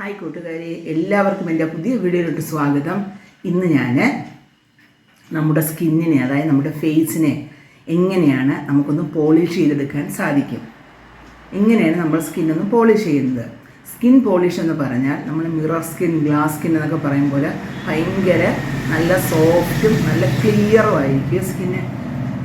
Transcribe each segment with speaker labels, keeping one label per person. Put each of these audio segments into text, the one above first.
Speaker 1: Hi കൂട്ടുകാരെ എല്ലാവർക്കും എന്റെ പുതിയ വീഡിയോയിലോട്ട് സ്വാഗതം. ഇന്ന് ഞാൻ നമ്മുടെ സ്കിന്നിനെ അതായത് നമ്മുടെ ഫേസിനെ എങ്ങനെയാണ് നമുക്കൊന്ന് പോളിഷ് ചെയ്തെടുക്കാൻ സാധിക്കും? എങ്ങനെയാണ് നമ്മൾ സ്കിന്നൊന്ന് പോളിഷ് ചെയ്യുന്നത്? സ്കിൻ പോളിഷ് എന്ന് പറഞ്ഞാൽ നമ്മൾ മിറർ സ്കിൻ ഗ്ലാസ് സ്കിൻ എന്നൊക്കെ പറയും പോലെ ഭയങ്കര നല്ല സോഫ്റ്റും നല്ല ക്ലിയറും ആയിരിക്കും സ്കിന്ന്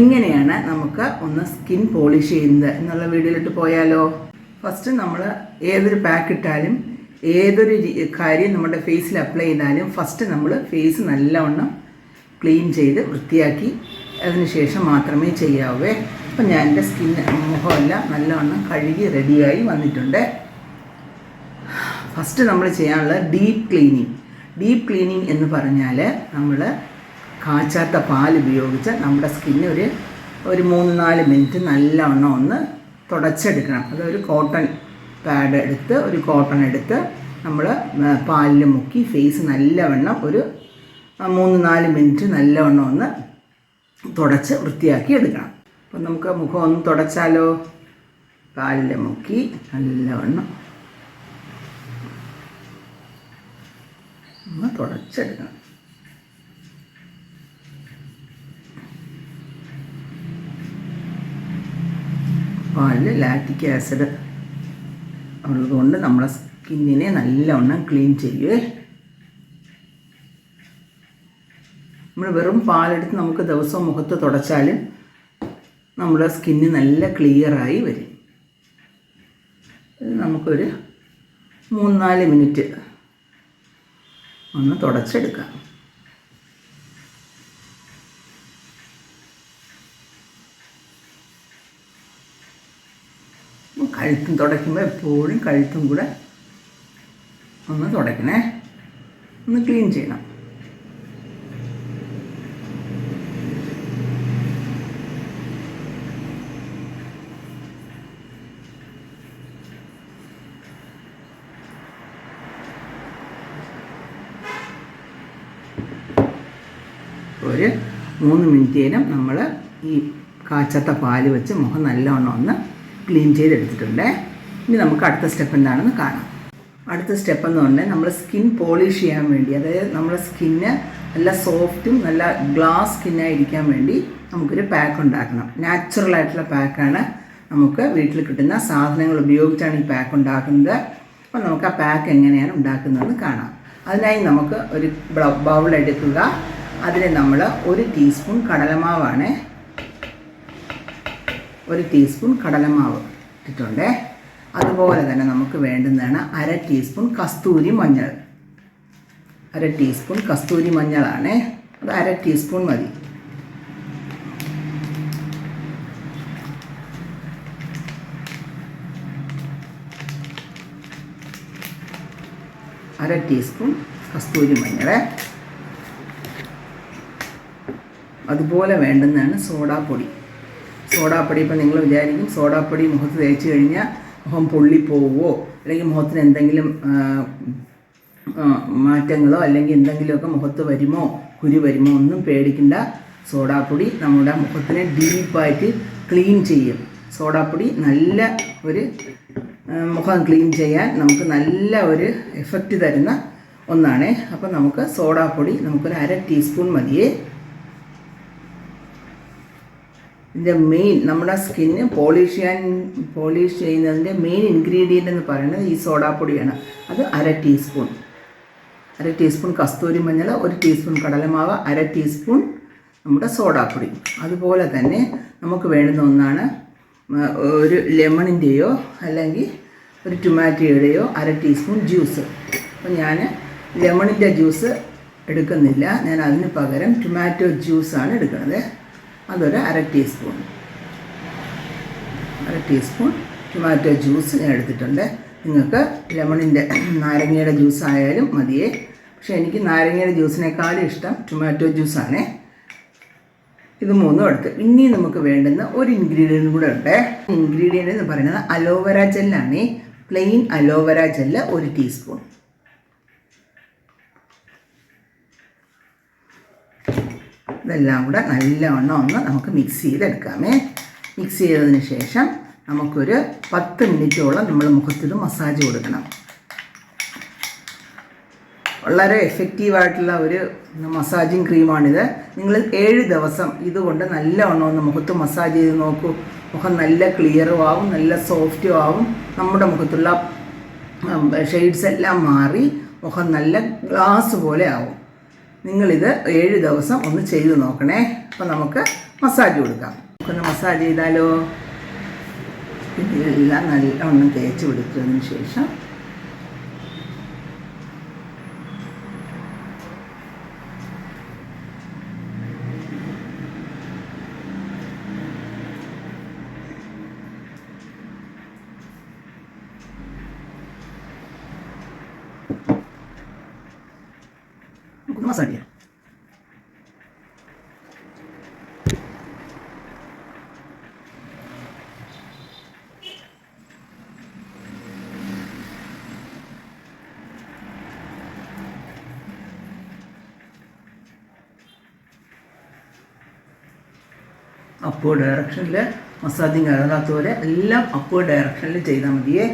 Speaker 1: എങ്ങനെയാണ് നമുക്ക് ഒന്ന് സ്കിൻ പോളിഷ് ചെയ്യുന്നത്? എന്നുള്ള വീഡിയോയിലോട്ട് പോയാലോ? ഫസ്റ്റ് നമ്മൾ ഏതൊരു പാക്ക് ഇട്ടാലും ഏതൊരു കാര്യം നമ്മുടെ ഫേസിൽ അപ്ലൈ ചെയ്താലും ഫസ്റ്റ് നമ്മൾ ഫേസ് നല്ലവണ്ണം ക്ലീൻ ചെയ്ത് വൃത്തിയാക്കി അതിന് ശേഷം മാത്രമേ ചെയ്യാവേ. അപ്പം ഞാൻ എന്റെ സ്കിൻ മുഖമെല്ലാം നല്ലവണ്ണം കഴുകി റെഡിയായി വന്നിട്ടുണ്ട്. ഫസ്റ്റ് നമ്മൾ ചെയ്യാനുള്ള ഡീപ്പ് ക്ലീനിങ് ഡീപ്പ് ക്ലീനിങ് എന്ന് പറഞ്ഞാൽ നമ്മൾ കാച്ചാത്ത പാൽ ഉപയോഗിച്ച് നമ്മുടെ സ്കിന്ന് ഒരു ഒരു മൂന്ന് നാല് മിനിറ്റ് നല്ലവണ്ണം ഒന്ന് തുടച്ചെടുക്കണം. അതൊരു കോട്ടൺ പാഡ് എടുത്ത് ഒരു കോട്ടൺ എടുത്ത് നമ്മൾ പാലിൽ മുക്കി ഫേസ് നല്ലവണ്ണം ഒരു മൂന്ന് നാല് മിനിറ്റ് നല്ലവണ്ണം ഒന്ന് തുടച്ച് വൃത്തിയാക്കി എടുക്കണം. അപ്പം നമുക്ക് മുഖം ഒന്ന് തുടച്ചാലോ? പാലിൽ മുക്കി നല്ലവണ്ണം ഒന്ന് തുടച്ചെടുക്കണം. പാലിൽ ലാറ്റിക് ആസിഡ് ഉള്ളതുകൊണ്ട് നമ്മളെ സ്കിന്നിനെ നല്ലവണ്ണം ക്ലീൻ ചെയ്യുവേ നമ്മൾ വെറും പാലെടുത്ത് നമുക്ക് ദിവസവും മുഖത്ത് തുടച്ചാലും നമ്മുടെ സ്കിന്ന് നല്ല ക്ലിയറായി വരും. നമുക്കൊരു മൂന്നാൽ മിനിറ്റ് ഒന്ന് തുടച്ചെടുക്കാം. കഴുത്തും തുടയ്ക്കുമ്പോൾ എപ്പോഴും കഴുത്തും കൂടെ ഒന്ന് തുടയ്ക്കണേ. ഒന്ന് ക്ലീൻ ചെയ്യണം. ഒരു മൂന്ന് മിനിറ്റ് നേരം നമ്മൾ ഈ കാച്ചത്ത പാൽ വെച്ച് മുഖം നല്ലോണം ഒന്ന് ക്ലീൻ ചെയ്തെടുത്തിട്ടുണ്ട്. ഇനി നമുക്ക് അടുത്ത സ്റ്റെപ്പ് എന്താണെന്ന് കാണാം. അടുത്ത സ്റ്റെപ്പ് എന്ന് പറഞ്ഞാൽ നമ്മൾ സ്കിൻ പോളിഷ് ചെയ്യാൻ വേണ്ടി അതായത് നമ്മുടെ സ്കിന്ന് നല്ല സോഫ്റ്റും നല്ല ഗ്ലാസ് സ്കിന്നായിരിക്കാൻ വേണ്ടി നമുക്കൊരു പാക്ക് ഉണ്ടാക്കണം. നാച്ചുറൽ ആയിട്ടുള്ള പാക്കാണ് നമുക്ക് വീട്ടിൽ കിട്ടുന്ന സാധനങ്ങൾ ഉപയോഗിച്ചാണ് ഈ പാക്ക് ഉണ്ടാക്കുന്നത്. അപ്പോൾ നമുക്ക് ആ പാക്ക് എങ്ങനെയാണ് ഉണ്ടാക്കുന്നതെന്ന് കാണാം. അതിനായി നമുക്ക് ഒരു ബൗൾ എടുക്കുക. അതിൽ നമ്മൾ ഒരു ടീസ്പൂൺ കടലമാവാണ് ഒരു ടീസ്പൂൺ കടലമാവ് ഇട്ടിട്ടുണ്ട്. അതുപോലെ തന്നെ നമുക്ക് വേണ്ടുന്നതാണ് അര ടീസ്പൂൺ കസ്തൂരി മഞ്ഞൾ. അര ടീസ്പൂൺ കസ്തൂരി മഞ്ഞളാണ്. അത് അര ടീസ്പൂൺ മതി. അര ടീസ്പൂൺ കസ്തൂരി മഞ്ഞൾ അതുപോലെ വേണ്ടുന്നതാണ് സോഡാപ്പൊടി. സോഡാപ്പൊടി ഇപ്പം നിങ്ങൾ വിചാരിക്കും സോഡാപ്പൊടി മുഖത്ത് തേച്ച് കഴിഞ്ഞാൽ മുഖം പൊള്ളിപ്പോവോ അല്ലെങ്കിൽ മുഖത്തിന് എന്തെങ്കിലും മാറ്റങ്ങളോ അല്ലെങ്കിൽ എന്തെങ്കിലുമൊക്കെ മുഖത്ത് വരുമോ? കുരു വരുമോ? ഒന്നും പേടിക്കണ്ട. സോഡാപ്പൊടി നമ്മുടെ മുഖത്തിനെ ഡീപ്പായിട്ട് ക്ലീൻ ചെയ്യും. സോഡാപ്പൊടി നല്ല ഒരു മുഖം ക്ലീൻ ചെയ്യാൻ നമുക്ക് നല്ല ഒരു എഫക്റ്റ് തരുന്ന ഒന്നാണ്. അപ്പോൾ നമുക്ക് സോഡാപ്പൊടി നമുക്കൊരു അര ടീസ്പൂൺ മതിയേ. ഇതിന്റെ മെയിൻ നമ്മുടെ സ്കിന്ന് പോളിഷ് ചെയ്യാൻ പോളിഷ് ചെയ്യുന്നതിന്റെ മെയിൻ ഇൻഗ്രീഡിയന്റ് എന്ന് പറയുന്നത് ഈ സോഡാപ്പൊടിയാണ് അത് അര ടീസ്പൂൺ അര ടീസ്പൂൺ കസ്തൂരി മഞ്ഞൾ ഒരു ടീസ്പൂൺ കടലമാവ് അര ടീസ്പൂൺ നമ്മുടെ സോഡാപ്പൊടി അതുപോലെ തന്നെ നമുക്ക് വേണ്ടുന്ന ഒന്നാണ് ഒരു ലെമണിന്റെയോ അല്ലെങ്കിൽ ഒരു ടൊമാറ്റോയുടെയോ അര ടീസ്പൂൺ ജ്യൂസ് അപ്പോൾ ഞാൻ ലെമണിന്റെ ജ്യൂസ് എടുക്കുന്നില്ല. ഞാൻ അതിന് പകരം ടൊമാറ്റോ ജ്യൂസാണ് എടുക്കുന്നത്. അതൊരു അര ടീസ്പൂൺ. അര ടീസ്പൂൺ ടൊമാറ്റോ ജ്യൂസ് ഞാൻ എടുത്തിട്ടുണ്ട്. നിങ്ങൾക്ക് ലെമണിന്റെ നാരങ്ങയുടെ ജ്യൂസ് ആയാലും മതിയേ. പക്ഷേ എനിക്ക് നാരങ്ങയുടെ ജ്യൂസിനേക്കാളും ഇഷ്ടം ടൊമാറ്റോ ജ്യൂസാണേ ഇത് മൂന്നും എടുത്ത് ഇനി നമുക്ക് വേണ്ടുന്ന ഒരു ഇൻഗ്രീഡിയന്റും കൂടെ ഉണ്ട്. ഇൻഗ്രീഡിയന്റ് എന്ന് പറയുന്നത് അലോവേര ജെല്ലാണ് plain aloe vera gel teaspoon ഇതെല്ലാം കൂടെ നല്ലവണ്ണം ഒന്ന് നമുക്ക് മിക്സ് ചെയ്തെടുക്കാമേ. മിക്സ് ചെയ്തതിന് ശേഷം നമുക്കൊരു പത്ത് മിനിറ്റോളം നമ്മൾ മുഖത്തിത് മസാജ് കൊടുക്കണം. വളരെ എഫക്റ്റീവായിട്ടുള്ള ഒരു മസാജിങ് ക്രീമാണിത് നിങ്ങൾ ഏഴ് ദിവസം ഇതുകൊണ്ട് നല്ലവണ്ണം ഒന്ന് മുഖത്ത് മസാജ് ചെയ്ത് നോക്കൂ. മുഖം നല്ല ക്ലിയറും ആവും നല്ല സോഫ്റ്റും ആവും. നമ്മുടെ മുഖത്തുള്ള ഷെയ്ഡ്സ് എല്ലാം മാറി മുഖം നല്ല ഗ്ലാസ് പോലെ ആവും. നിങ്ങളിത് ഏഴ് ദിവസം ഒന്ന് ചെയ്ത് നോക്കണേ. അപ്പോൾ നമുക്ക് മസാജ് കൊടുക്കാം. നമുക്കൊന്ന് മസാജ് ചെയ്താലോ? ഇതെല്ലാം നല്ലവണ്ണം തേച്ച് പിടിച്ചതിന് ശേഷം നമുക്ക് a ചെയ്യാം അപ്വേർഡ് ഡയറക്ഷനിൽ മസാജിങ് ഇറങ്ങാത്ത പോലെ എല്ലാം അപ്പോൾ ഡയറക്ഷനിൽ ചെയ്താൽ മതിയേ.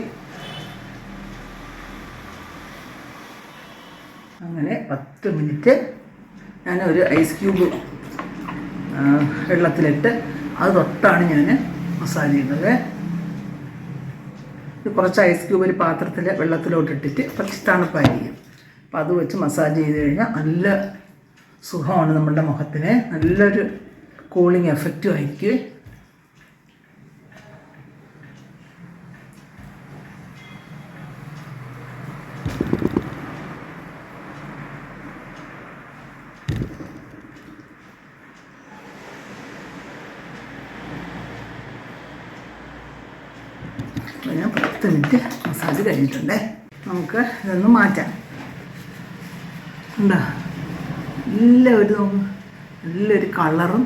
Speaker 1: അങ്ങനെ പത്ത് മിനിറ്റ് ഞാൻ ഒരു ഐസ് ക്യൂബ് വെള്ളത്തിലിട്ട് അത് തൊട്ടാണ് ഞാൻ മസാജ് ചെയ്യുന്നത് കുറച്ച് ഐസ് ക്യൂബ് ഒരു പാത്രത്തിൽ വെള്ളത്തിലോട്ട് ഇട്ടിട്ട് കുറച്ച് തണുപ്പായിരിക്കും അപ്പം അത് വെച്ച് മസാജ് ചെയ്ത് കഴിഞ്ഞാൽ നല്ല സുഖമാണ് നമ്മളുടെ മുഖത്തിന്. നല്ലൊരു കൂളിംഗ് എഫക്റ്റും ആയിരിക്കും അപ്പോൾ ഞാൻ പത്ത് മിനിറ്റ് മസാജ് കഴിഞ്ഞിട്ടുണ്ട് നമുക്ക് ഇതൊന്ന് മാറ്റാം. ഉണ്ടോ നല്ല ഒരു നല്ലൊരു കളറും.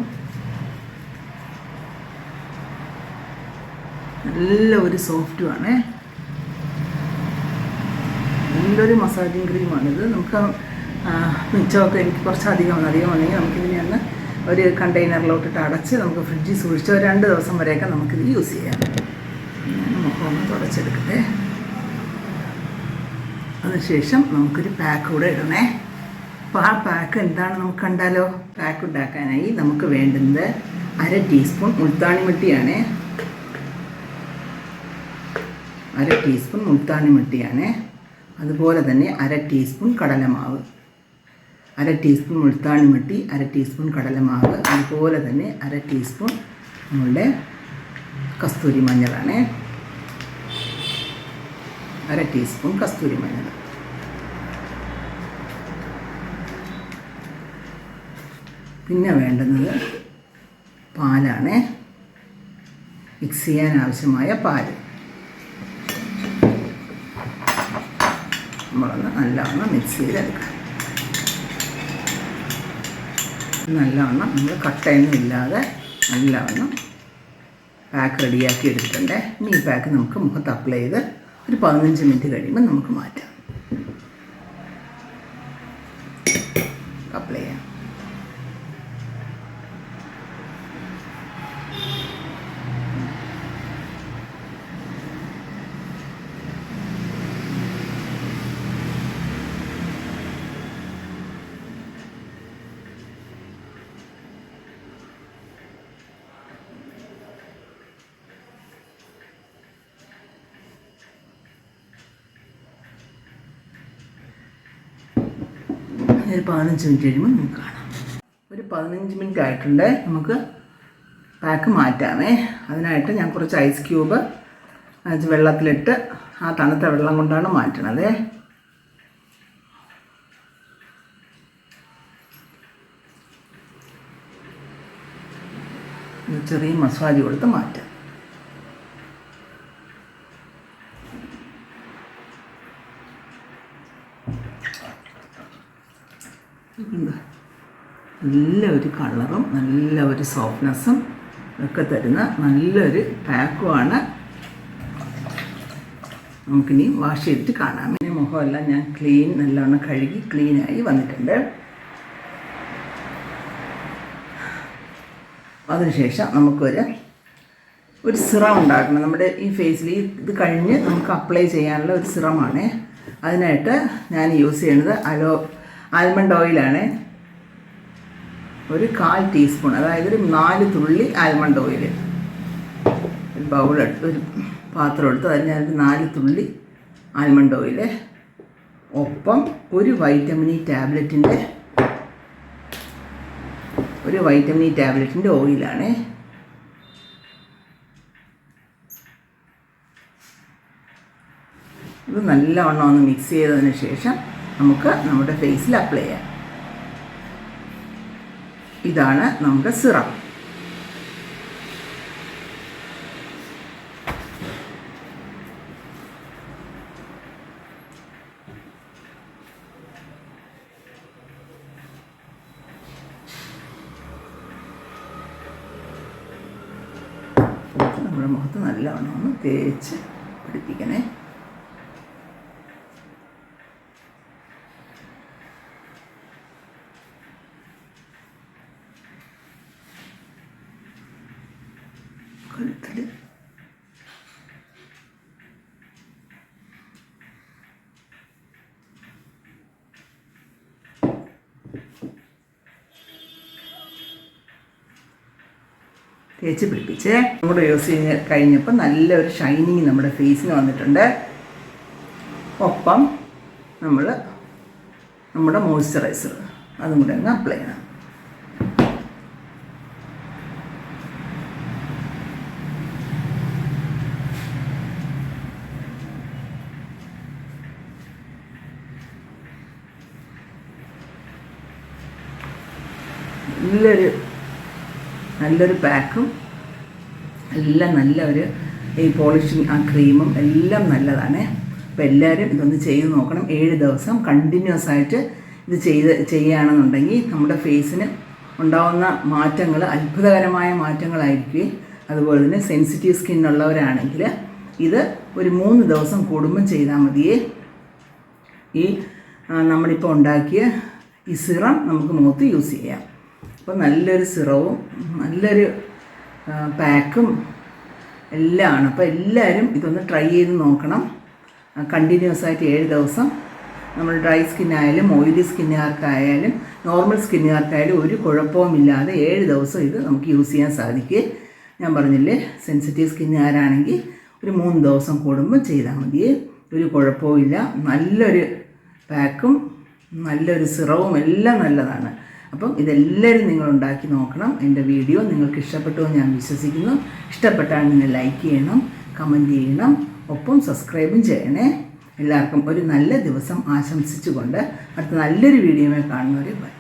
Speaker 1: നല്ല ഒരു സോഫ്റ്റുമാണ് നല്ലൊരു മസാജിങ് ക്രീമാണിത് നമുക്ക് മിച്ചമൊക്കെ എനിക്ക് കുറച്ചധികം അധികം വന്നെങ്കിൽ നമുക്കിതിനെ ഒന്ന് ഒരു കണ്ടെയ്നറിലോട്ടിട്ട് അടച്ച് നമുക്ക് ഫ്രിഡ്ജിൽ സൂക്ഷിച്ച് രണ്ട് ദിവസം വരെയൊക്കെ നമുക്കിത് യൂസ് ചെയ്യാം. മുഖം ഒന്ന് തുടച്ചെടുക്കട്ടെ. അതിനുശേഷം നമുക്കൊരു പാക്ക് കൂടെ ഇടണേ. അപ്പോൾ ആ പാക്ക് എന്താണ് നമുക്ക് കണ്ടാലോ? പാക്ക് ഉണ്ടാക്കാനായി നമുക്ക് വേണ്ടുന്നത് അര ടീസ്പൂൺ മുൾത്താണി മിട്ടിയാണ്. അര ടീസ്പൂൺ മുൾത്താണി മിട്ടിയാണ്. അതുപോലെ തന്നെ അര ടീസ്പൂൺ കടലമാവ്. അര ടീസ്പൂൺ മുൾത്താണി മിട്ടി അര ടീസ്പൂൺ കടലമാവ് അതുപോലെ തന്നെ അര ടീസ്പൂൺ നമ്മളുടെ കസ്തൂരി മഞ്ഞളാണ്. അര ടീസ്പൂൺ കസ്തൂരി മഞ്ഞൾ പിന്നെ വേണ്ടുന്നത് പാലാണ്. മിക്സ് ചെയ്യാൻ ആവശ്യമായ പാൽ നമ്മളൊന്ന് നല്ലവണ്ണം മിക്സ് ചെയ്തെടുക്കാം. നല്ലവണ്ണം നമ്മൾ കട്ടയൊന്നും ഇല്ലാതെ നല്ലവണ്ണം പാക്ക് റെഡിയാക്കി എടുത്തിട്ടുണ്ട്. ഇനി ഈ പാക്ക് നമുക്ക് മുഖത്ത് അപ്ലൈ ചെയ്ത് ഒരു പതിനഞ്ച് മിനിറ്റ് കഴിയുമ്പോൾ നമുക്ക് മാറ്റാം അപ്ലൈ ചെയ്യാം ഒരു പതിനഞ്ച് മിനിറ്റ് കഴിയുമ്പോൾ നമുക്ക് കാണാം. ഒരു പതിനഞ്ച് മിനിറ്റ് ആയിട്ടുണ്ട്. നമുക്ക് പാക്ക് മാറ്റാമേ. അതിനായിട്ട് ഞാൻ കുറച്ച് ഐസ് ക്യൂബ് വെള്ളത്തിലിട്ട് ആ തണുത്ത വെള്ളം കൊണ്ടാണ് മാറ്റണത്. ചെറിയ മസാജ് കൊടുത്ത് മാറ്റാം. നല്ല ഒരു കളറും നല്ല ഒരു സോഫ്റ്റ്നെസ്സും ഒക്കെ തരുന്ന നല്ലൊരു പാക്കുമാണ്. നമുക്കിനി വാഷ് ചെയ്തിട്ട് കാണാം. ഇനി മുഖമെല്ലാം ഞാൻ ക്ലീൻ നല്ലവണ്ണം കഴുകി ക്ലീനായി വന്നിട്ടുണ്ട്. അതിനുശേഷം നമുക്കൊരു ഒരു സിറം ഉണ്ടാക്കണം. നമ്മുടെ ഈ ഫേസിൽ ഇത് കഴിഞ്ഞ് നമുക്ക് അപ്ലൈ ചെയ്യാനുള്ള ഒരു സിറമാണ്. അതിനായിട്ട് ഞാൻ യൂസ് ചെയ്യുന്നത് അലോ ആൽമണ്ട് ഓയിലാണ്. ഒരു കാൽ ടീസ്പൂൺ അതായത് ഒരു നാല് തുള്ളി ആൽമണ്ട് ഓയിൽ ഒരു ബൗളെടുത്ത് ഒരു പാത്രം എടുത്ത് അതിൽ ഞാനൊരു നാല് തുള്ളി ആൽമണ്ട് ഓയിൽ ഒപ്പം ഒരു വൈറ്റമിൻ ഇ ടാബ്ലറ്റിന്റെ ഒരു വൈറ്റമിൻ ഇ ടാബ്ലറ്റിന്റെ ഓയിലാണ്. ഇത് നല്ലവണ്ണം ഒന്ന് മിക്സ് ചെയ്തതിന് ശേഷം നമുക്ക് നമ്മുടെ ഫേസിൽ അപ്ലൈ ചെയ്യാം. ഇതാണ് നമ്മുടെ സിറം. നമ്മുടെ മുഖത്ത് നല്ലവണ്ണം ഒന്ന് തേച്ച് പിടിപ്പിക്കണേ. കഴുത്തിൽ തേച്ച് പിടിപ്പിച്ച്. നമ്മുടെ യൂസ് ചെയ്ത് കഴിഞ്ഞപ്പോൾ നല്ലൊരു ഷൈനിങ് നമ്മുടെ ഫേസിന് വന്നിട്ടുണ്ട്. ഒപ്പം നമ്മൾ നമ്മുടെ മോയ്സ്ചറൈസർ അതും കൂടെ അങ്ങ് അപ്ലൈ ചെയ്യണം നല്ലൊരു നല്ലൊരു പാക്കും എല്ലാം നല്ല ഒരു ഈ പോളിഷിങ് ആ ക്രീമും എല്ലാം നല്ലതാണ്. അപ്പോൾ എല്ലാവരും ഇതൊന്ന് ചെയ്ത് നോക്കണം. ഏഴ് ദിവസം കണ്ടിന്യൂസ് ആയിട്ട് ഇത് ചെയ്ത് ചെയ്യുകയാണെന്നുണ്ടെങ്കിൽ നമ്മുടെ ഫേസിന് ഉണ്ടാകുന്ന മാറ്റങ്ങൾ അത്ഭുതകരമായ മാറ്റങ്ങളായിരിക്കും. അതുപോലെ തന്നെ സെൻസിറ്റീവ് സ്കിന്നുള്ളവരാണെങ്കിൽ ഇത് ഒരു മൂന്ന് ദിവസം കൂടുമ്പം ചെയ്താൽ മതിയേ. ഈ നമ്മളിപ്പോൾ ഉണ്ടാക്കിയ ഈ സിറം നമുക്ക് മുഖത്ത് യൂസ് ചെയ്യാം. അപ്പോൾ നല്ലൊരു സിറവും നല്ലൊരു പാക്കും എല്ലാം ആണ് അപ്പോൾ എല്ലാവരും ഇതൊന്ന് ട്രൈ ചെയ്ത് നോക്കണം. കണ്ടിന്യൂസ് ആയിട്ട് ഏഴ് ദിവസം നമ്മൾ ഡ്രൈ സ്കിന്നായാലും ഓയിലി സ്കിന്നുകാർക്കായാലും നോർമൽ സ്കിന്നുകാർക്കായാലും ഒരു കുഴപ്പവുമില്ലാതെ ഏഴ് ദിവസം ഇത് നമുക്ക് യൂസ് ചെയ്യാൻ സാധിക്കും. ഞാൻ പറഞ്ഞില്ലേ സെൻസിറ്റീവ് സ്കിന്നുകാരാണെങ്കിൽ ഒരു മൂന്ന് ദിവസം കൂടുമ്പോൾ ചെയ്താൽ മതി. ഒരു കുഴപ്പവും ഇല്ല നല്ലൊരു പാക്കും നല്ലൊരു സിറവും എല്ലാം നല്ലതാണ്. അപ്പം ഇതെല്ലാവരും നിങ്ങൾ ഉണ്ടാക്കി നോക്കണം. എന്റെ വീഡിയോ നിങ്ങൾക്ക് ഇഷ്ടപ്പെട്ടു എന്ന് ഞാൻ വിശ്വസിക്കുന്നു. ഇഷ്ടപ്പെട്ടാൽ നിങ്ങൾ ലൈക്ക് ചെയ്യണം കമന്റ് ചെയ്യണം ഒപ്പം സബ്സ്ക്രൈബും ചെയ്യണേ. എല്ലാവർക്കും ഒരു നല്ല ദിവസം ആശംസിച്ചുകൊണ്ട് അടുത്ത നല്ലൊരു വീഡിയോയിൽ കാണുന്നവരെ ബൈ.